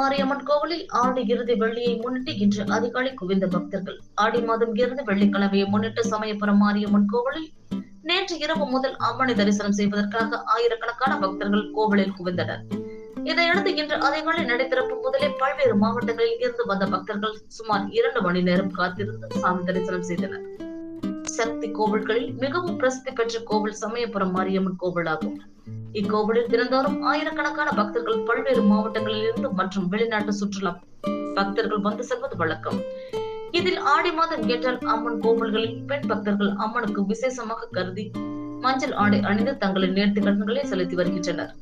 மாரியம்மன் கோவிலில் ஆண்டு இறுதி வெள்ளியை முன்னிட்டு இன்று அதிகாலை குவிந்த பக்தர்கள் ஆடி மாதம் இருந்து வெள்ளிக்கிழமையை முன்னிட்டு சமயபுரம் மாரியம்மன் கோவிலில் நேற்று இரவு முதல் அம்மனை தரிசனம் செய்வதற்காக ஆயிரக்கணக்கான பக்தர்கள் கோவிலில் குவிந்தனர். இதையடுத்து இன்று அதிகாலை நடைதிறப்பு முதலே பல்வேறு மாவட்டங்களில் இருந்து வந்த பக்தர்கள் சுமார் இரண்டு மணி நேரம் காத்திருந்து சாமி தரிசனம் செய்தனர். சக்தி கோவில்களில் மிகவும் பிரசித்தி பெற்ற கோவில் சமயபுரம் மாரியம்மன் கோவிலாகும். ஆகும் இக்கோவிலில் தினந்தோறும் ஆயிரக்கணக்கான பக்தர்கள் பல்வேறு மாவட்டங்களில் இருந்து மற்றும் வெளிநாட்டு சுற்றுலா பக்தர்கள் வந்து செல்வது வழக்கம். இதில் ஆடி மாதம் என்றால் அம்மன் கோவில்களில் பெண் பக்தர்கள் அம்மனுக்கு விசேஷமாக கருதி மஞ்சள் ஆடை அணிந்து தங்களின் நேர்த்தி கடன்களை செலுத்தி வருகின்றனர்.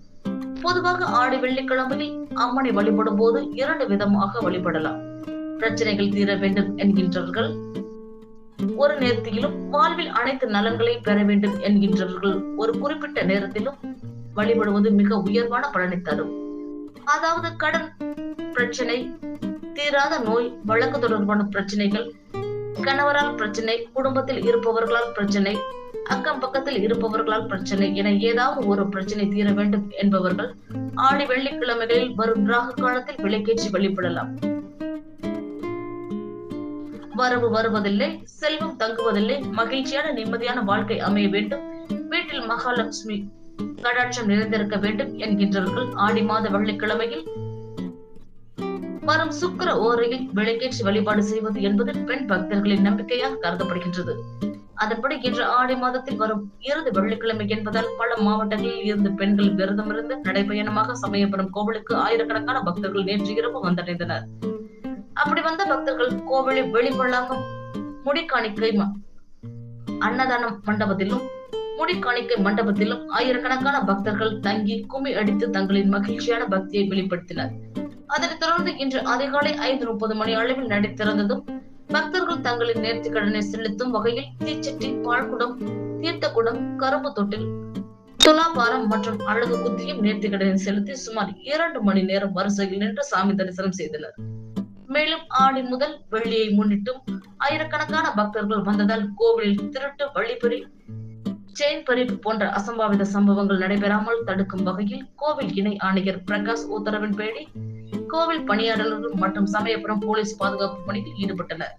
பொதுவாக ஆடி வெள்ளிக்கிழமையில் அம்மனை வழிபடும் போது இரண்டு விதமாக வழிபடலாம். பிரச்சனைகள் தீர வேண்டும் என்கின்றவர்கள் ஒரு நேரத்திலும் வாழ்வில் அனைத்து நலன்களையும் பெற வேண்டும் என்கின்றவர்கள் ஒரு குறிப்பிட்ட நேரத்திலும் வழிபடுவது மிக உயர்வான பலனை தரும். அதாவது கடன் பிரச்சனை தீராத நோய் வழக்கு தொடர்பான பிரச்சனைகள் கணவரால் பிரச்சனை குடும்பத்தில் இருப்பவர்களால் பிரச்சனை அக்கம் பக்கத்தில் இருப்பவர்களால் பிரச்சனை என ஏதாவது ஒரு பிரச்சனை தீர வேண்டும் என்பவர்கள் ஆடி வெள்ளிக்கிழமைகளில் வரும் ராகு காலத்தில் விளக்கேற்றி வழிபடலாம். வரவு வருவதில்லை செல்வம் தங்குவதில்லை மகிழ்ச்சியான நிம்மதியான வாழ்க்கை அமைய வேண்டும். வீட்டில் மகாலட்சுமி கடாட்சம் நிறைந்திருக்க வேண்டும் என்கின்றவர்கள் ஆடி மாத வெள்ளிக்கிழமையில் வரும் சுக்கர ஓரையில் விளக்கேற்றி வழிபாடு செய்வது என்பது பெண் பக்தர்களின் நம்பிக்கையாக கருதப்படுகின்றது. அதன்படி இன்று ஆடி மாதத்தில் வரும் இறுதி வெள்ளிக்கிழமை என்பதால் பல மாவட்டங்களில் இருந்து பெண்கள் விரதமிருந்து நடைபயணமாக சமயபுரம் கோவிலுக்கு ஆயிரக்கணக்கான பக்தர்கள் நேற்று இரவு வந்தடைந்தனர். அப்படி வந்த பக்தர்கள் கோவிலில் வெளிவளாகம் முடிக்காணிக்கை அன்னதானம் மண்டபத்திலும் முடிக்காணிக்கை மண்டபத்திலும் ஆயிரக்கணக்கான பக்தர்கள் தங்கி கும்மி அடித்து தங்களின் மகிழ்ச்சியான பக்தியை வெளிப்படுத்தினர். அதனைத் தொடர்ந்து இன்று அதிகாலை ஐந்து முப்பது மணி அளவில் நடை திறந்ததும் பக்தர்கள் தங்களின் நேர்த்தி கடனை செலுத்தும் வகையில் தீச்சட்டி பால்குடம் தீர்த்தகுடம் கரும்பு தொட்டில் துலாபாரம் மற்றும் அழகு குத்தியும் நேர்த்தி கடனை செலுத்தி சுமார் இரண்டு மணி நேரம் வரிசையில் நின்று சாமி தரிசனம் செய்தனர். மேலும் ஆடி முதல் வெள்ளியை முன்னிட்டும் ஆயிரக்கணக்கான பக்தர்கள் வந்ததால் கோவிலில் திருட்டு வழிபறி செயின் பறிப்பு போன்ற அசம்பாவித சம்பவங்கள் நடைபெறாமல் தடுக்கும் வகையில் கோவில் இணை ஆணையர் பிரகாஷ் உத்தரவின்படி கோவில் பணியாளர்கள் மற்றும் சமயபுரம் போலீஸ் பாதுகாப்பு பணியில் ஈடுபட்டனர்.